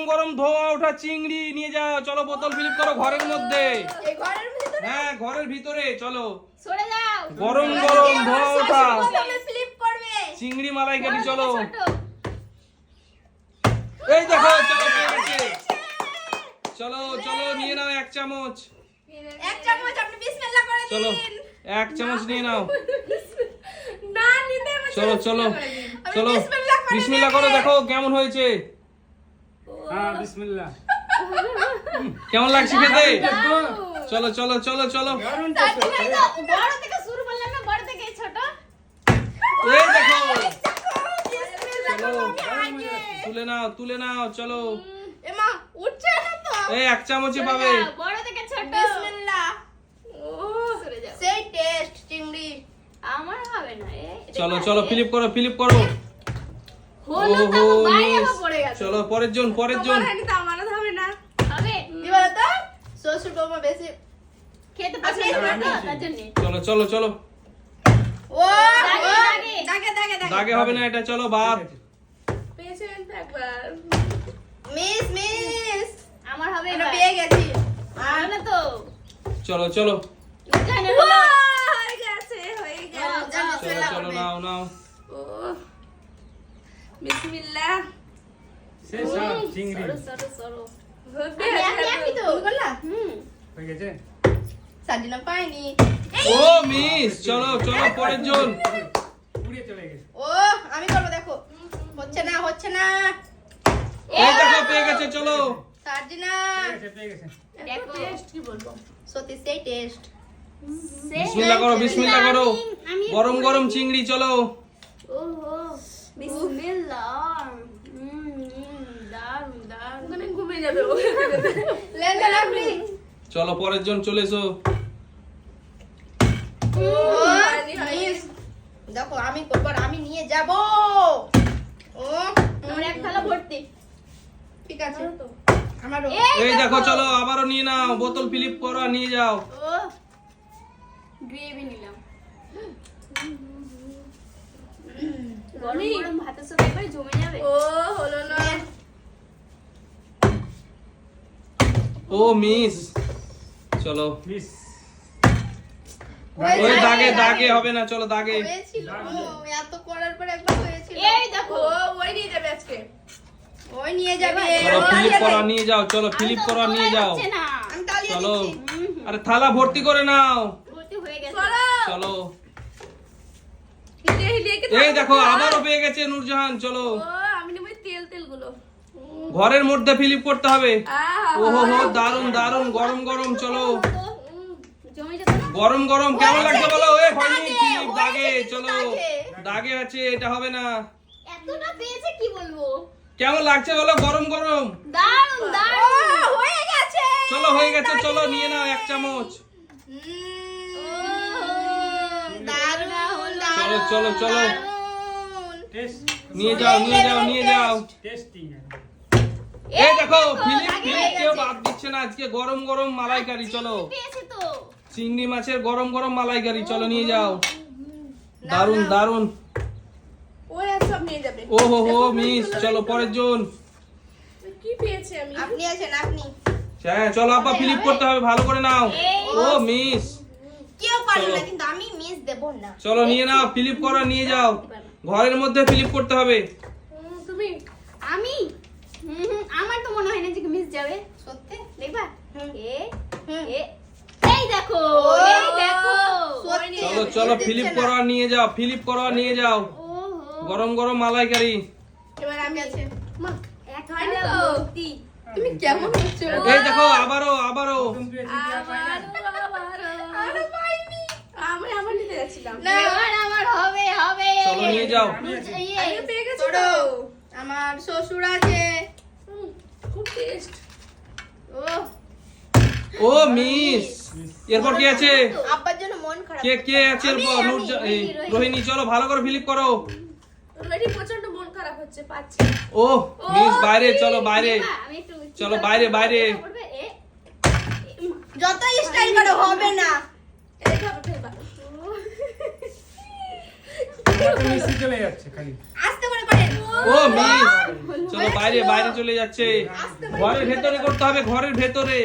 গরম গরম ধোয়া ওঠা চিংড়ি নিয়ে যাও। চলো বোতল ফিলিপ করো ঘরের মধ্যে। হ্যাঁ ঘরের ভিতরে চলো। সরে যাও। গরম গরম ধোয়া ওঠা। করবে। চিংড়ি মালাইকারি বড় চলো। এই দেখো চলো চলো চলো নিয়ে নাও এক চামচ। এক চামচ আপনি বিসমিল্লাহ করে দিন। চলো এক চামচ নিয়ে নাও। না নিতে চলো চলো চলো বিসমিল্লাহ করো দেখো কেমন হয়েছে। হ্যাঁ বিসমিল্লাহ। কেমন লাগছে খেতে? চলো চলো চলো চলো। দারুণ এই তো, বড় থেকে শুরু করলাম না বড় থেকে ছোট। এই দেখো। চলো করো আমি আগে। তুলে নাও তুলে নাও চলো। এমা উঠছে না তো? এই এক চামচে পাবে। বড় থেকে ছোট। বিসমিল্লাহ। ও সরে যাও। সেই টেস্ট চিংড়ি। আমার হবে না চলো চলো ফিলিপ করো ফিলিপ করো। হলো তো বাইরে আবার পড়ে গেল চলো পরের জন পরের জন। তোমার তো আমারও হবে না। হবে। কি বলতো? শ্বশুর বৌমা বেশি খেতে পছন্দ করে তো তার জন্য। চলো চলো চলো। ও দাগে, দাগে। দাগে দাগে দাগে। দাগে হবে না এটা চলো পেশেন্ট একবার। Miss miss. আমার হবে এবার। পেয়ে গেছি। আর না তো। চলো চলো। জানি হয়ে গেছে হয়ে গেল। চলো চলো নাও নাও। বিসমিল্লাহ। শেষ সব চিংড়ি। সরো, সরো, সরো। আমি- আমি আপনি তো। ভুল করলা হুম। গেছে? সাজিনা পাইনি। ও মিস চলো চলো পরের জন। উড়িয়ে চলে গেছে। ও আমি করব দেখো। হচ্ছে না হচ্ছে না। এই পেয়ে গেছে চলো। গেছে দেখো। কি বলব? সত্যি সেই টেস্ট। বিসমিল্লাহ করো বিসমিল্লাহ করো। গরম গরম চিংড়ি চলো। ওহো, বিসমিল্লাহ। ওখানে যাবে চলো পরের জন চলে এসো। দেখো আমি করব আমি নিয়ে যাব। ও আমার এক থালা ভর্তি। ঠিক আছে। আমারও। এই দেখো চলো আবারও নিয়ে নাও। বোতল ফিলিপ করো নিয়ে যাও। ও, gravy নিলাম। গরম গরম ভাতের সাথে একবারে জমে যাবে। ও হলো না। ও মিস। চলো। মিস। ওই দাগে দাগে। হবে না চলো দাগে। হয়েছিল। এত করার পর একবার হয়েছিল। এই দেখো। ওই নিয়ে যাবে আজকে। ওই নিয়ে যাবে। চলো ফিলিপ করো। নিয়ে যাও চলো ফিলিপ করো আর নিয়ে যাও। চলো। আরে থালা ভর্তি করে নাও। ভর্তি হয়ে গেছে। চলো। চলো। এই দেখো আবারও পেয়ে গেছে নূরজাহান চলো। আমি নেব তেল তেলগুলো ঘরের মধ্যে ফিলিপ করতে হবে। ওহো হো দারুণ দারুণ গরম গরম চলো। গরম গরম কেমন লাগছে বলো? এ হয়নি দাগে, ফিলিপ দাগে চলো। দাগে। আছে এটা হবে না। এতটা পেয়েছে কি বলব? কেমন লাগছে বলো? গরম গরম। দারুণ ও দারুণ হয়ে গেছে। চলো হয়ে গেছে চলো নিয়ে নাও এক চামচ। চলো, চলো, চলো। নিয়ে যাও নিয়ে যাও নিয়ে যাও। টেস্টিং এই দেখো ফিলিপ ফিলিপ হয়ে কেউ বাদ দিচ্ছে না আজকে গরম গরম মালাইকারি চলো। চিংড়ি মাছের গরম গরম মালাইকারি চলো নিয়ে যাও। দারুণ দারুণ ও হো হো মিস চলো পরের জন। কি পেয়েছি আমি? আপনি আছেন আপনি। হ্যাঁ চলো আপা ফিলিপ করতে হবে ভালো করে নাও। ও মিস। কেউ চলো। না কিন্তু আমি মিস দেব না। চলো নিয়ে নাও ফিলিপ করো নিয়ে যাও। ঘরের মধ্যে ফিলিপ করতে হবে। তুমি আমি? হুম, হুম, আমার তো মনে হয় না যে মিস যাবে। সত্যি? দেখবা? এ এ এই দেখো ও, এই দেখো। চলো চলো ফিলিপ। করো নিয়ে যাও ফিলিপ করো নিয়ে যাও। গরম গরম মালাইকারি। এবার আমি আছে। মা এক হয়নি থালা তুমি কেমন হচ্ছো এই দেখো আবারও আবারও। প্রথম পেয়েছি কি আর পাই না আরে পাইনি আমি আমার নিতে যাচ্ছিলাম। এবার আমার হবে হবে। চলো নিয়ে যাও। ইয়ে, আমি পেয়ে গেছি তো। আমার শ্বশুর আছে। খুব টেস্ট ও। ও মিস। এরপর কি আছে? আব্বার জন্য মন খারাপ। কে কে আছে এরপর? রোহিণী, চলো ভালো করে ফিলিপ করো। রোহিণী প্রচণ্ড মন খারাপ হচ্ছে পাচ্ছি। ও মিস বাইরে চলো বাইরে। চলো বাইরে, বাইরে। যত স্টাইল করো হবে না। এইভাবে ফেলবা চলে যাচ্ছে খালি আস্তে করে করেন ও মিস চলো বাইরে বাইরে চলে যাচ্ছে। ঘরের ভেতরে করতে হবে ঘরের ভেতরে।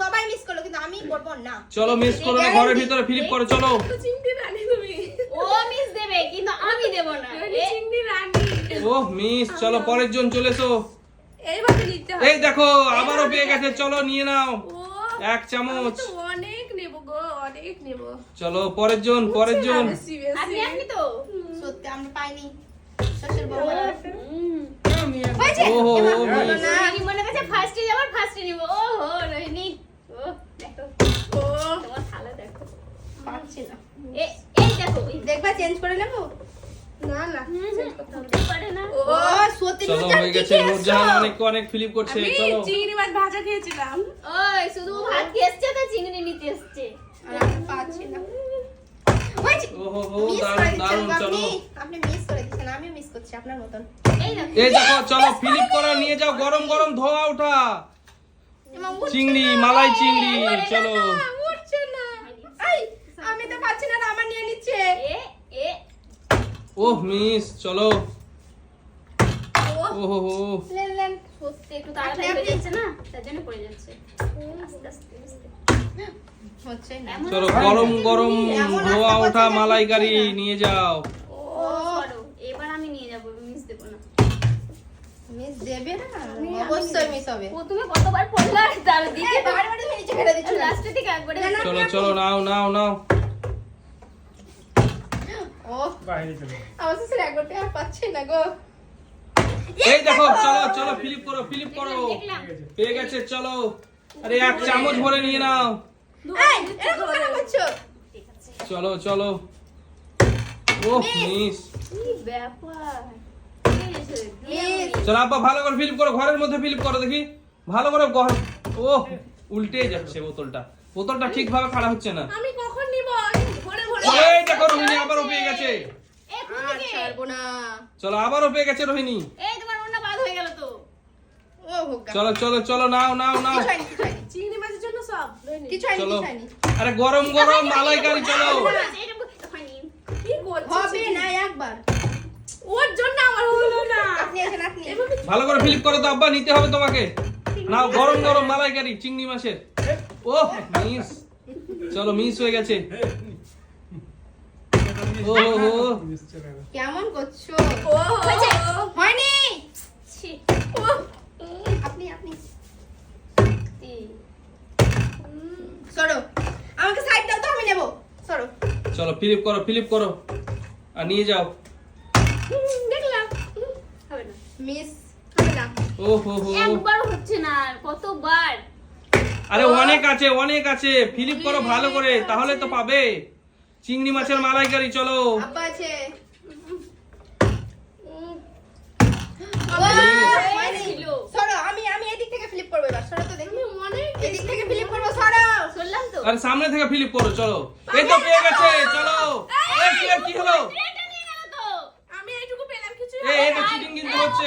সবাই মিস করল কিন্তু আমি করব না। চলো মিস করো না ঘরের ভিতরে ফিলিপ করো চলো। চিংড়ি রানী তুমি। ও মিস দেবে কিন্তু আমি দেব না। চিংড়ি রানী ও মিস চলো পরের জন চলে এসো। এইভাবে নিতে হবে। এই দেখো আবারও পেয়ে গেছে চলো নিয়ে নাও। এক চামচ। অনেক নেব গো অনেক নেব। চলো পরের জন পরের জন। আপনি আপনি তো? সত্যি আমরা পাইনি। শ্বশুর বউ হয়েছে? ওহো, এবার ও হলো miss। না রোহিণী মনে করছে ফার্স্টে যাবার ফার্স্টে নিব। ও হো রোহিণী। ও দেখো। ও। তোমার থালা দেখো। পাচ্ছি না। এই দেখো দেখবা চেঞ্জ করে নেব? না ও সত্যি হয়ে অনেক অনেক ফিলিপ করছে চলো। চিংড়ি মাছ ভাজা খেয়েছিলাম। ওই শুধু ভাত খেয়েছে তো চিংড়ি করছি আপনার মতন। এই দেখো। চলো ফিলিপ করো নিয়ে যাও গরম গরম ধোয়া ওঠা। চিংড়ি মালাই চিংড়ি চলো। না, উঠছে না। এই আমি তো পাচ্ছি না আমার নিয়ে নিচ্ছে। ওহ মিস চলো। ও হো। লেন লেন। সত্যি একটু তাড়াতাড়ি হয়ে যাচ্ছে না? তার জন্য পড়ে যাচ্ছে। আস্তে আস্তে আস্তে। হচ্ছে না। এমন চলো গরম গরম ধোয়া ওঠা নিয়ে যাও। অবশ্যই মিস হবে প্রথমে কতবার পড়লা তার দিকে বাড়ি বাড়ি নিচে ফেলে দিচ্ছ। লাস্টের দিকে একবারে না, না। চলো চলো নাও নাও নাও। ও বাইরে চলে। আমার শ্বশুর একবার আর পাচ্ছে না গো। এই দেখো চলো চলো ফিলিপ করো ফিলিপ করো। পেয়ে গেছে চলো। আরে এক চামচ ভরে নিয়ে নাও। চলো চলো। Oh miss. কি ব্যাপার। চলো আব্বা ভালো করে ফিলিপ করো ঘরের মধ্যে ফিলিপ করো দেখি। ভালো করে ঘর ও উল্টে যাচ্ছে বোতলটা। বোতলটা ঠিকভাবে খাড়া হচ্ছে না। আমি কখন নিব? ভরে ভরে এই দেখো রোহিণী আবারও পেয়ে গেছে। আর ছাড়বো না। চলো আবারও পেয়ে গেছে রোহিণী। এই তোমার অন্য বাদ হয়ে গেল তো। ও হোগা চলো চলো চলো নাও নাও নাও। চিংড়ি মাছের জন্য সব কিছু চলো। কিছু হয়নি। আরে গরম গরম মালাইকারি চলো। এটা বু- কি করছিস? হবে না একবার ওর জন্য আমার হলো না আপনি আছেন আপনি ভালো করে ফিলিপ করো তো আব্বা নিতে হবে তোমাকে। নাও গরম গরম মালাইকারি চিংড়ি মাছের। ও মিস। চলো মিস হয়ে গেছে। ও হো। কেমন করছ? ও হয়নি? ছি, ও আপনি। আপনি সরো। আমাকে সাইড দাও তো আমি নেব। সরো। চলো ফিলিপ করো ফিলিপ করো। আর নিয়ে যাও। দেখলাম। হবে না। মিস। ও হো হো একবার হচ্ছে না কতবার আরে অনেক আছে অনেক আছে ফিলিপ করো ভালো করে তাহলে তো পাবে চিংড়ি মাছের মালাইকারি চলো আব্বা আছে বাবা, ও, হয়ে হয়নি। ছিল। সরো আমি আমি এদিক থেকে ফ্লিপ করব এবার সরো তো দেখি অনেক এদিক থেকে ফ্লিপ করব সরো শুনলাম তো আরে সামনে থেকে ফিলিপ করো চলো এই তো পেয়ে গেছে চলো কি কি হলো ট্রেনটা নিয়ে গেল তো আমি এইটুকু পেলাম কিছু এই এটা চিটিং কিন্তু হচ্ছে